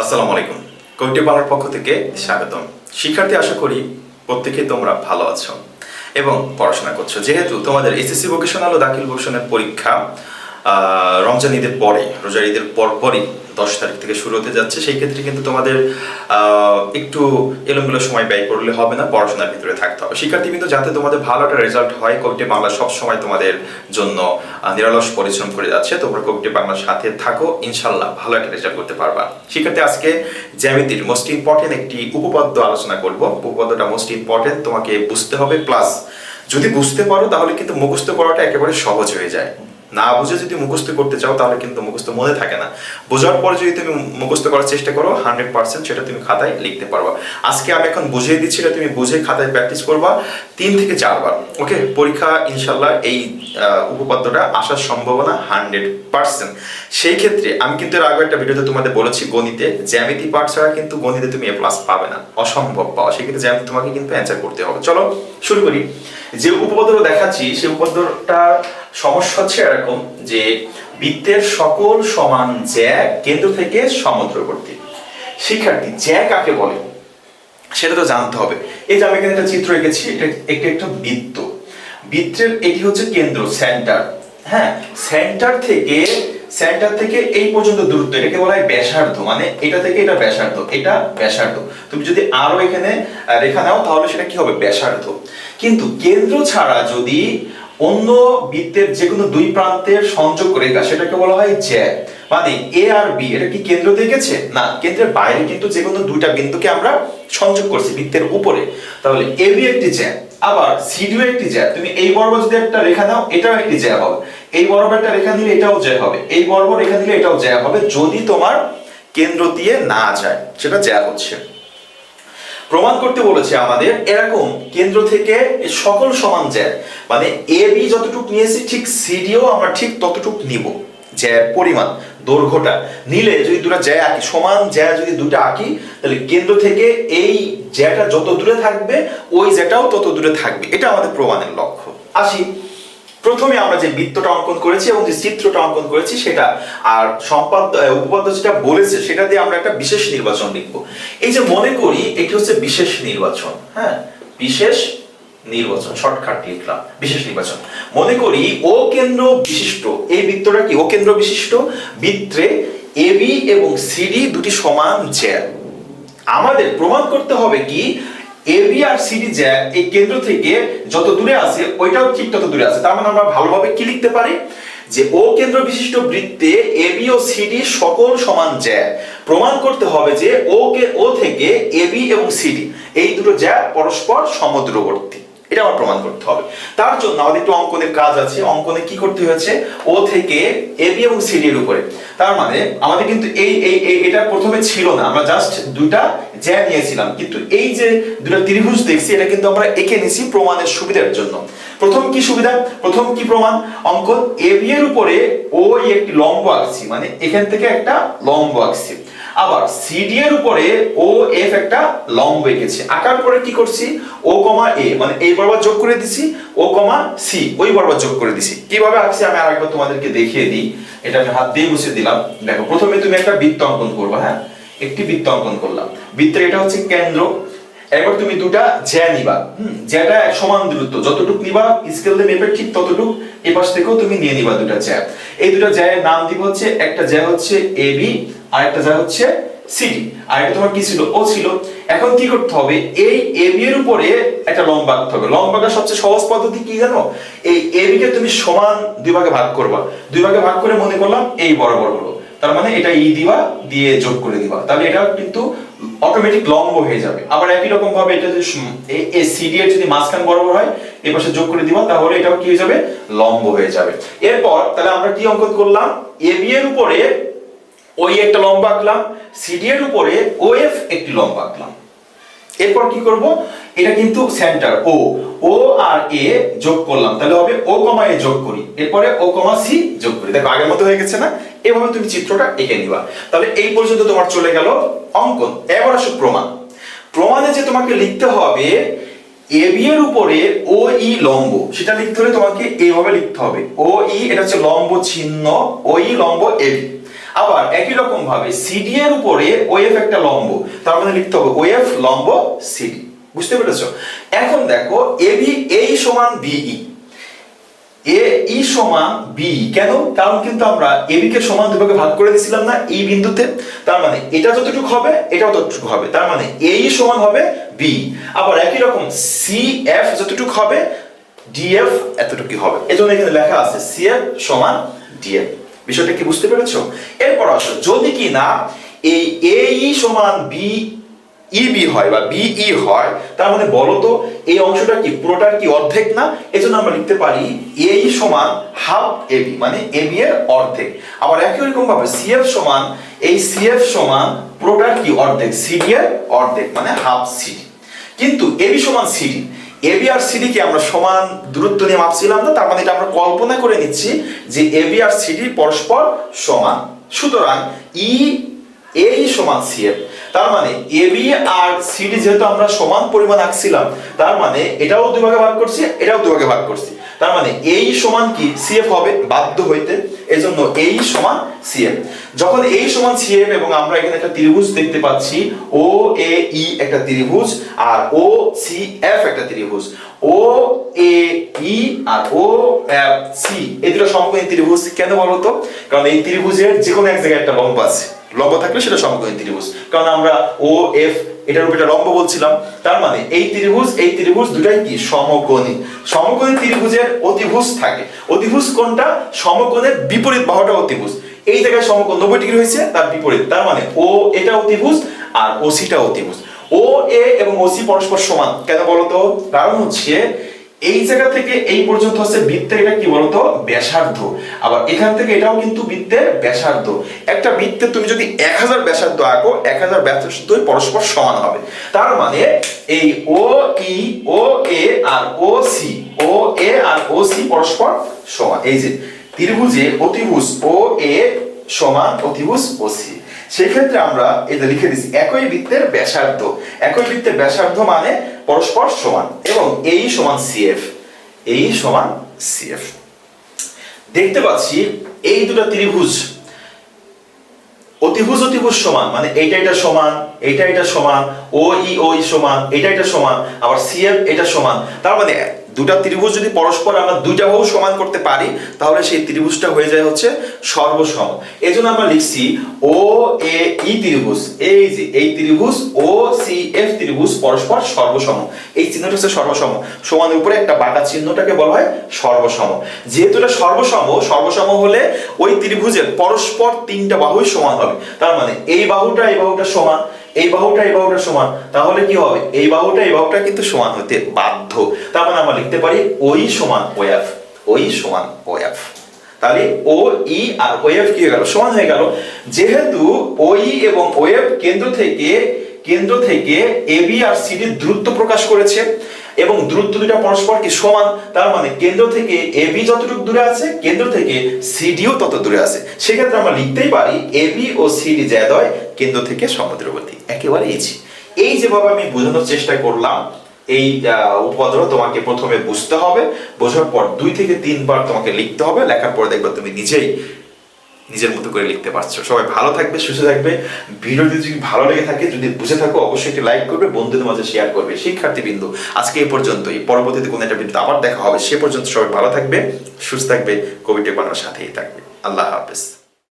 আসসালামু আলাইকুম। কবিটি বাংলার পক্ষ থেকে স্বাগতম। শিক্ষার্থী, আশা করি প্রত্যেকে তোমরা ভালো আছো এবং পড়াশোনা করছ। যেহেতু তোমাদের এসএসসি ভোকেশনাল ও দাখিল ভোকেশনের পরীক্ষা রমজান ঈদের পরে, রোজার ঈদের পরপরই দশ তারিখ থেকে শুরু হতে যাচ্ছে। সেই ক্ষেত্রে কিন্তু তোমাদের একটু এলোমেলো সময় ব্যয় করলে হবে না, পড়াশোনার ভিতরে থাকতে হবে। শিক্ষার্থী কিন্তু যাতে তোমাদের ভালো একটা রেজাল্ট হয়, কবিটি বাংলা সব সময় তোমাদের জন্য নিরলস পরিশ্রম করে যাচ্ছে। তোমরা কবিটি বাংলার সাথে থাকো ইনশাল্লাহ ভালো একটা রেজাল্ট করতে পারবা। শিক্ষার্থী, আজকে জ্যামিতির মোস্ট ইম্পর্টেন্ট একটি উপপাদ্য আলোচনা করব। উপপাদ্যটা মোস্ট ইম্পর্টেন্ট তোমাকে বুঝতে হবে। প্লাস যদি বুঝতে পারো, তাহলে কিন্তু মুখস্থ করাটা একেবারে সহজ হয়ে যায়। না বুঝে যদি মুখস্থ করতে চাও, তাহলে কিন্তু মুখস্থ মনে থাকে না। বোঝার পর যদি তুমি মুখস্থ করার চেষ্টা করো, হান্ড্রেড পার্সেন্ট সেটা তুমি খাতায় লিখতে পারবা। আজকে আমি এখন বুঝিয়ে দিচ্ছি তুমি বুঝে খাতায় প্র্যাকটিস করবা তিন থেকে চারবার, ওকে? পরীক্ষা ইনশাল্লাহ এই উপপাদ্যটা আসার সম্ভাবনা হান্ড্রেড পার্সেন্ট। সেই ক্ষেত্রে আমি কিন্তু এর আগে একটা ভিডিওতে তোমাদের বলেছি গণিতে, জ্যামিতি পার্ট ছাড়া কিন্তু গণিতে তুমি এ প্লাস পাবে না, অসম্ভব পাওয়া। সেক্ষেত্রে জ্যামিতি তোমাকে কিন্তু অ্যান্সার করতে হবে। চলো, শুরু করি। যে উপপাদ্যটা দেখাচ্ছি, সেই উপপাদ্যটার সমস্যা হচ্ছে এরকম যে বৃত্তের সকল সমান জ্যা কেন্দ্র থেকে সমুদ্রবর্তী। শিক্ষার্থী জ্যা কাকে বলে? সেটা তো জানতে হবে। এই যে আমি এখানে একটা চিত্র এঁকেছি, এটা একটি একটা বৃত্ত। বৃত্তের এটি হচ্ছে কেন্দ্র, সেন্টার। হ্যাঁ সেন্টার থেকে সেন্টার থেকে এই পর্যন্ত দূরত্ব, এটাকে বলা হয় ব্যাসার্ধ। মানে এটা থেকে এটা ব্যাসার্ধ এটা ব্যাসার্ধ। তুমি যদি আরও এখানে রেখা নাও, তাহলে সেটা কি হবে? ব্যাসার্ধ। কিন্তু কেন্দ্র ছাড়া যদি অন্য বৃত্তের যে কোনো দুই প্রান্তের সংযোগ রেখা সেটাকে বলা হয় জ্যা। মানে এ আর বি, এটা কি কেন্দ্র দিয়ে গেছে? না, কেন্দ্রের বাইরে কিন্তু যে কোনো দুইটা বিন্দুকে আমরা সংযোগ করছি বৃত্তের উপরে। তাহলে এ বি একটি জ্যা, আবার সিডিও একটি জ্যা। তুমি এই বর্গ যদি একটা রেখা দাও, এটাও একটি জ্যা হবে। এই বর্গ একটা রেখা দিলে এটাও জ্যা হবে। এই বর্গ রেখা দিলে এটাও জ্যা হবে যদি তোমার কেন্দ্র দিয়ে না যায়, সেটা জ্যা হচ্ছে। প্রমাণ করতে বলেছে আমাদের, এরকম কেন্দ্র থেকে সকল সমান জ্যার মানে এ বি যতটুক নিয়েছি, ঠিক সিডিও আমরা ঠিক ততটুক নিব জ্যার পরিমাণ, দৈর্ঘ্যটা। নিলে যদি দুটা জ্যা আঁকি, সমান জ্যা যদি দুটা আঁকি, তাহলে কেন্দ্র থেকে এই জ্যাটা যত দূরে থাকবে, ওই জ্যাটাও তত দূরে থাকবে। এটা আমাদের প্রমাণের লক্ষ্য। আসি। প্রথমে আমরা যে বৃত্তটা অঙ্কন করেছি এবং যে চিত্রটা অঙ্কন করেছি সেটা, আর সম্পাদ উপপাদ্য যেটা বলেছে, সেটা দিয়ে আমরা একটা বিশেষ নির্বাচন লিখব। এই যে মনে করি, এটি হচ্ছে বিশেষ নির্বাচন হ্যাঁ? বিশেষ নির্বাচন, শর্টকাট লিখলাম, বিশেষ নির্বাচন। মনে করি, ও কেন্দ্র বিশিষ্ট, এই বৃত্তটা কি ও কেন্দ্র বিশিষ্ট? বৃত্তে এবি এবং সিডি দুটি সমান জ্যা আমাদের প্রমাণ করতে হবে কি এবি আর সিডি জ্যা এই কেন্দ্র থেকে যত দূরে আছে, ওইটাও ঠিক তত দূরে আছে। তার মানে আমরা ভালোভাবে কি লিখতে পারি? যে ও কেন্দ্র বিশিষ্ট বৃত্তে এবি ও সিডি সকল সমান জ্যা প্রমাণ করতে হবে যে ও কে, ও থেকে এবি এবং সিডি এই দুটো জ্যা পরস্পর সমুদ্রবর্তী। এটা আমার প্রমাণ করতে হবে। তার জন্য আমাদের একটু অঙ্কনের কাজ আছে। অঙ্কনে কি করতে হয়েছে? ও থেকে এ বি এবং সি ডি এর উপরে। তার মানে আমাদের কিন্তু এই এই এটা প্রথমে ছিল না। আমরা জাস্ট দুইটা জ্যা নিয়েছিলাম। কিন্তু এই যে দুটো ত্রিভুজ দেখছি, এটা কিন্তু আমরা এঁকে নিছি প্রমাণের সুবিধার জন্য। প্রথম কি সুবিধা? প্রথম কি প্রমাণ? অঙ্কন এ বি এর উপরে ও একটি লম্ব আঁকছি। মানে এখান থেকে একটা লম্ব আঁকছি। আবার সিডি এর উপরে ও এফ একটা লম্ব এঁকেছে। আঁকার পরে কি করছি? ও কমা এ মানে এই বরাবর যোগ করে দিছি ও কমা সি ওই বরাবর যোগ করে দিছি। কীভাবে আঁকছি আমি আরেকবার তোমাদেরকে দেখিয়ে দিই। এটা আমি হাত দিয়ে মুছে দিলাম। দেখো, প্রথমে তুমি একটা বৃত্ত অঙ্কন করবে হ্যাঁ? একটি বৃত্ত অঙ্কন করলাম। বৃত্তের এটা হচ্ছে কেন্দ্র। এবার তুমি দুটা জ্যা নিবা। জ্যাটা এক সমান দূরত্ব। যতটুকু নিবা স্কেল দিয়ে মেপে ঠিক ততটুকু এই পাশ থেকেও তুমি নিয়ে নিবা দুটা জ্যা। এই দুটা জ্যায়ের নাম দিব হচ্ছে, একটা জ্যা হচ্ছে এ বি আর একটা জ্যা হচ্ছে সিডি আর এটা তোমার কি ছিল? ও ছিল। এখন কি করতে হবে? এই এ বি এর উপরে একটা লম্বা আঁকতে হবে। লম্বাটা সবচেয়ে সহজ পদ্ধতি কি জানো? এই এ বি কে তুমি সমান দুই ভাগে ভাগ করবা। দুই ভাগে ভাগ করে মনে করলাম, এই বরাবর হলো। তার মানে এটা ই দিবা, দিয়ে যোগ করে দিবা। তাহলে এটা কিন্তু অটোমেটিক লম্ব হয়ে যাবে। আবার একই রকম ভাবে এটা যদি এই- সিডি এর যদি মাঝখান বরাবর হয় এই পাশে যোগ করে দিবা, তাহলে এটাও কি হয়ে যাবে? লম্ব হয়ে যাবে। এরপর তাহলে আমরা কি অঙ্কন করলাম? এ বি এর উপরে ওই একটা লম্ব আঁকলাম সিডি এর উপরে ও এফ একটি লম্ব আঁকলাম। এরপর কি করব? এটা কিন্তু সেন্টার ও ও আর এ যোগ করলাম। তাহলে হবে ও কমা এ যোগ করি। এরপরে ও কমা সি যোগ করি। দেখো আগের মতো হয়ে গেছে না? এভাবে তুমি চিত্রটা এঁকে নিবা। তাহলে এই পর্যন্ত তোমার চলে গেল অঙ্কন। এবার আসো প্রমাণ। প্রমাণে যে তোমাকে লিখতে হবে, এ বি এর উপরে ও ই লম্ব, সেটা লিখতে হলে তোমাকে এইভাবে লিখতে হবে। ও ই, এটা হচ্ছে লম্ব চিহ্ন ও ই লম্ব এ বি। আবার একই রকম ভাবে সিডি এর উপরে ওএফ একটা লম্ব, তার মানে লিখতে হবে ওএফ লম্ব সিডি বুঝতে পেরেছ? এখন দেখো এবি এই সমান বিই এ, ই সমান বি। কেন? কারণ কিন্তু আমরা এবি কে সমান দুভাগে ভাগ করে দিয়েছিলাম না এই বিন্দুতে। তার মানে এটা যতটুকু হবে, এটাও ততটুকু হবে। তার মানে এই সমান হবে বি। আবার একই রকম সি, এফ যতটুকু হবে ডিএফ এতটুকু হবে। এজন্য এখানে লেখা আছে সি, এফ সমান ডিএফ বিষয়টা কি বুঝতে পেরেছ? এরপর আসো, যদি কি না এই এই সমান বি ইবি হয় বা বিই হয়, তার মানে বলো তো এই অংশটা কি, পুরোটার কি অর্ধেক না? এজন্য আমরা লিখতে পারি এই সমান হাফ এবি মানে এবি এর অর্ধেক। আবার একই রকম ভাবে সিএফ সমান, এই সিএফ সমান পুরোটার কি অর্ধেক? সিডি এর অর্ধেক মানে হাফ সিডি কিন্তু এবি সমান সিডি এবি আর সিডি কে আমরা সমান দূরত্ব নিয়ে মাপছিলাম না, তার মানে এটা আমরা কল্পনা করে নিচ্ছি যে এবি আর সিডি পরস্পর সমান। সুতরাং ই, এই সমান সিএফ তার মানে এবি আর সিডি যেহেতু আমরা সমান পরিমাণ আঁকছিলাম, তার মানে এটাও দুই ভাগে ভাগ করছি, এটাও দুই ভাগে ভাগ করছি। তার মানে এই সমান কি সিএফ হবে? বাধ্য হইতে। এজন্য এই সমান সিএফ যখন এই সমান সিএফ এবং আমরা এখানে একটা ত্রিভুজ দেখতে পাচ্ছি ও এ ই একটা ত্রিভুজ আর ও সি এফ একটা ত্রিভুজ। ও এ ই আর ও এফ সি এই দুটো সমকোণী ত্রিভুজ কেন বলতো? কারণ এই ত্রিভুজের যে কোনো এক জায়গায় একটা লম্ব আছে। লম্ব থাকলে সেটা সমকোণী ত্রিভুজ। কারণ আমরা ও এফ এটার উপর একটা লম্ব বলছিলাম, তার মানে এই ত্রিভুজ এই ত্রিভুজ দুটাই কি? সমকোণী। সমকোণী ত্রিভুজের অতিভুজ থাকে। অতিভুজ কোনটা? সমকোণের বিপরীত বাহুটা অতিভুজ। এই জায়গায় সমকোণ নব্বই ডিগ্রি হয়েছে, তার বিপরীত। তার মানে ও এটা অতিভুজ আর ও সিটা অতিভুজ। ও এ এবং ও সি পরস্পর সমান। কেন বলতো? কারণ হচ্ছে এই জায়গা থেকে এই পর্যন্ত হচ্ছে বৃত্তের এটা কি বলতো? ব্যাসার্ধ। আবার এখান থেকে এটাও কিন্তু বৃত্তের ব্যাসার্ধ। একটা বৃত্তে তুমি যদি এক হাজার ব্যাসার্ধ আঁকো, এক হাজার ব্যাসার্ধই পরস্পর সমান হবে। তার মানে এই ও ই ও এ আর ও সি ও এ আর ও সি পরস্পর সমান। এই যে ত্রিভুজে অতিভুজ ও এ সমান অতিভুজ ও সি সেক্ষেত্রে আমরা এটা লিখে দিচ্ছি একই বৃত্তের ব্যাসার্ধ। একই বৃত্তের ব্যাসার্ধ মানে পরস্পর সমান এবং এই সমান সিএফ এই সমান সিএফ দেখতে পাচ্ছি এই দুটো ত্রিভুজ। অতিভুজ অতিভুজ সমান মানে এইটা এটা সমান, এইটা এটা সমান, ও, ই ও, ই সমান এটা এটা সমান, আবার সিএফ এটা সমান। তার মানে দুটা ত্রিভুজ যদি পরস্পর আমরা দুইটা বাহু সমান করতে পারি, তাহলে সেই ত্রিভুজটা হয়ে যায় হচ্ছে সর্বসম। এই জন্য আমরা লিখছি ও এ ই ত্রিভুজ এই যে এই ত্রিভুজ ও সি এফ ত্রিভুজ পরস্পর সর্বসম। এই চিহ্নটা হচ্ছে সর্বসম। সমানের উপরে একটা বাঁকা চিহ্নটাকে বলা হয় সর্বসম। যেহেতু এটা সর্বসম সর্বসম হলে ওই ত্রিভুজের পরস্পর তিনটা বাহুই সমান হবে। তার মানে এই বাহুটা এই বাহুটা সমান। এই বাহুটা এই বাহুটা সমান। তাহলে কি হবে? এই বাহুটা এই বাহুটা কিন্তু সমান হতে বাধ্য। তার মানে আমরা লিখতে পারি ওই সমান ওএফ, ওই সমান ওএফ। তাহলে ও, ই আর ওএফ কি হয়ে গেল? সমান হয়ে গেল। যেহেতু ওই এবং ওএফ কেন্দ্র থেকে কেন্দ্র থেকে এবি আর সিডি দূরত্ব প্রকাশ করেছে এবং দূরত্ব দুটা পরস্পর কি সমান, তার মানে কেন্দ্র থেকে এবি যতটুকু দূরে আছে, কেন্দ্র থেকে সিডিও তত দূরে আছে। সেক্ষেত্রে আমরা লিখতেই পারি এবি ও সিডি জ্যাদয় কেন্দ্র থেকে সমুদ্রবর্তী। একেবারে ইজি এই যেভাবে আমি বোঝানোর চেষ্টা করলাম, এই উপপাদ্য তোমাকে প্রথমে বুঝতে হবে। বোঝার পর দুই থেকে তিনবার তোমাকে লিখতে হবে। লেখার পর দেখবে তুমি নিজেই নিজের মতো করে লিখতে পারছ। সবাই ভালো থাকবে, সুস্থ থাকবে। ভিডিওটি যদি ভালো লেগে থাকে, যদি বুঝে থাকো, অবশ্যই একটি লাইক করবে, বন্ধুদের মাঝে শেয়ার করবে। শিক্ষার্থী বিন্দু আজকে এই পর্যন্তই পরবর্তীতে কোনো একটা বিন্দু আবার দেখা হবে। সে পর্যন্ত সবাই ভালো থাকবে, সুস্থ থাকবে কোভিড বানার সাথেই থাকবে। আল্লাহ হাফেজ।